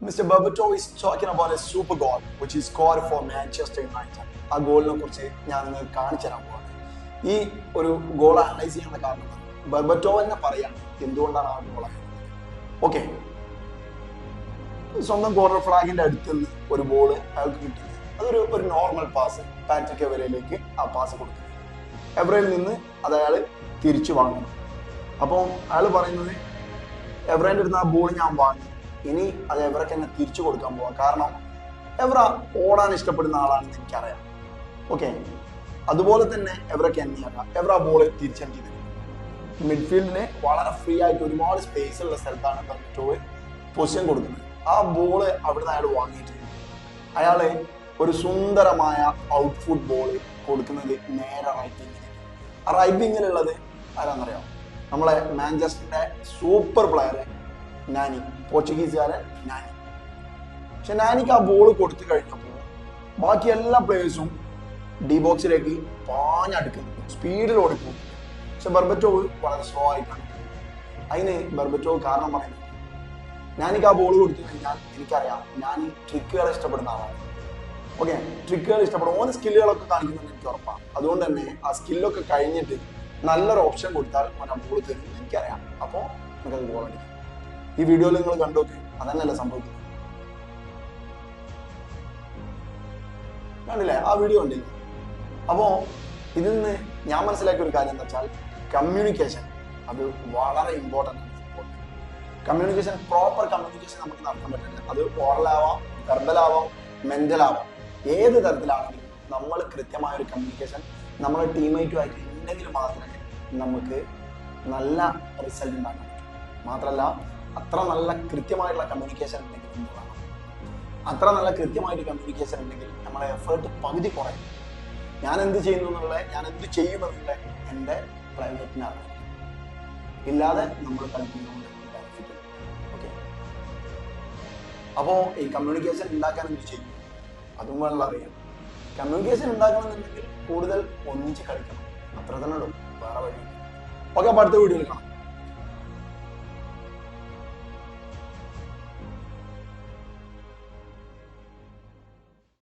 Mr. Bebeto is talking about a super goal which is scored for Manchester United ആ ഗോളിനെ കുറിച്ച് ഞാൻ നിങ്ങൾക്ക് കാണിച്ചു തരാൻ പോവാണ്. ഈ ഒരു ഗോൾ അനലൈസ് ചെയ്യാനുള്ള കാരണം ബർബറ്റോ തന്നെ പറയാം എന്തുകൊണ്ടാണ് ആ ഗോൾ ഓക്കെ സ്വന്തം കോർണർ ഫ്ലാഗിന്റെ അടുത്ത് നിന്ന് ഒരു ബോൾ അയാൾക്ക് കിട്ടുന്നത് അതൊരു ഒരു നോർമൽ പാസ് പാട്രിക് എവരയിലേക്ക് ആ പാസ് കൊടുക്കുന്നത് എവറയിൽ നിന്ന് അത് അയാൾ തിരിച്ചു വാങ്ങുന്നു. അപ്പോൾ അയാൾ പറയുന്നത് എവറേന്റെ അടുത്ത് ആ ബോൾ ഞാൻ വാങ്ങി. ഇനി അത് എവറൊക്കെ തന്നെ തിരിച്ചു കൊടുക്കാൻ പോവാം. കാരണം എവറ ഓടാൻ ഇഷ്ടപ്പെടുന്ന ആളാണെന്ന് എനിക്കറിയാം. ഓക്കെ അതുപോലെ തന്നെ എവറക്ക് എന്നെയല്ല എവറ ബോളെ ബോൾ തിരിച്ചെനിക്ക് തരും മിഡ്ഫീൽഡിന് വളരെ ഫ്രീ ആയിട്ട് ഒരുപാട് സ്പേസ് ഉള്ള സ്ഥലത്താണ് ബെർട്ടോവ് പൊസിഷൻ കൊടുക്കുന്നത്. ആ ബോൾ അവിടുന്ന് അയാൾ വാങ്ങിയിട്ടുണ്ട്. അയാൾ ഒരു സുന്ദരമായ ഔട്ട്ഫുട്ട് ബോൾ കൊടുക്കുന്നത് നേരെ റൈറ്റ് വിങ്ങിന് ആ റൈറ്റ് ആരാന്നറിയാം നമ്മളെ മാഞ്ചസ്റ്ററിന്റെ സൂപ്പർ പ്ലെയർ നാനി. പോർച്ചുഗീസുകാരൻ നാനി. പക്ഷെ നാനിക്ക് ആ ബോൾ കൊടുത്തു കഴിഞ്ഞപ്പോൾ ബാക്കി എല്ലാ പ്ലേയേഴ്സും ഡി ബോക്സിലേക്ക് പാഞ്ഞടുക്കുന്നു. സ്പീഡിൽ ഓടിപ്പോകും പക്ഷെ ബർബറ്റോവ് വളരെ സ്ലോ ആയിട്ടാണ് അതിന് ബർബറ്റോവ് കാരണം പറയുന്നത് ഞാനിക്ക് ആ ബോൾ കൊടുത്തു കഴിഞ്ഞാൽ എനിക്കറിയാം ഞാൻ ട്രിക്കുകൾ ഇഷ്ടപ്പെടുന്ന ആളാണ്. ഓക്കെ ട്രിക്കുകൾ ഇഷ്ടപ്പെടും. ഓന് സ്കില്ലുകളൊക്കെ കാണിക്കുന്നുണ്ട് എനിക്ക് ഉറപ്പാണ് അതുകൊണ്ട് തന്നെ ആ സ്കില്ലൊക്കെ കഴിഞ്ഞിട്ട് നല്ലൊരു ഓപ്ഷൻ കൊടുത്താൽ ഓൻ ആ ബോൾ തരും എനിക്കറിയാം. അപ്പോൾ നമുക്കത് ബോൾ അടിക്കാം. ഈ വീഡിയോയിൽ നിങ്ങൾ കണ്ടോക്കെ അതന്നെയല്ലേ സംഭവിക്കുന്നത് കണ്ടില്ലേ? ആ വീഡിയോ കണ്ടില്ലേ? അപ്പോ ഇതിൽ നിന്ന് ഞാൻ മനസ്സിലാക്കിയ ഒരു കാര്യം എന്താ വെച്ചാൽ കമ്മ്യൂണിക്കേഷൻ അത് വളരെ ഇമ്പോർട്ടന്റ് ആണ്. കമ്മ്യൂണിക്കേഷൻ പ്രോപ്പർ കമ്മ്യൂണിക്കേഷൻ നമുക്ക് നടത്താൻ പറ്റില്ല. അത് ഓറലാവാം വെർബലാവാം മെന്റലാവാം ഏത് തരത്തിലാണെങ്കിലും നമ്മൾ കൃത്യമായ ഒരു കമ്മ്യൂണിക്കേഷൻ നമ്മുടെ ടീമേറ്റുമായിട്ട് ഉണ്ടെങ്കിൽ മാത്രമേ നമുക്ക് നല്ല റിസൾട്ട് ഉണ്ടാക്കാൻ പറ്റും. മാത്രമല്ല അത്ര നല്ല കൃത്യമായിട്ടുള്ള കമ്മ്യൂണിക്കേഷൻ ഉണ്ടെങ്കിൽ എന്നുള്ളതാണ് അത്ര നല്ല കൃത്യമായിട്ട് കമ്മ്യൂണിക്കേഷൻ ഉണ്ടെങ്കിൽ നമ്മളെ എഫേർട്ട് പകുതി കുറയും. ഞാൻ എന്ത് ചെയ്യുന്നു എന്നുള്ള ഞാൻ എന്ത് ചെയ്യുമെന്നുള്ള എന്റെ പ്രൈവറ്റിനാണ് ഇല്ലാതെ നമ്മൾ കളിക്കുന്നുണ്ട് ഓക്കെ അപ്പോൾ ഈ കമ്മ്യൂണിക്കേഷൻ ഉണ്ടാക്കാൻ എന്ത് ചെയ്യും? അതും വെള്ളം അറിയാം. കമ്മ്യൂണിക്കേഷൻ ഉണ്ടാക്കണമെന്നുണ്ടെങ്കിൽ കൂടുതൽ ഒന്നിച്ച് കളിക്കണം. അത്ര തന്നെ ഉള്ളൂ. വേറെ വഴി ഓക്കെ അപ്പോൾ അടുത്ത വീഡിയോയിൽ കാണാം.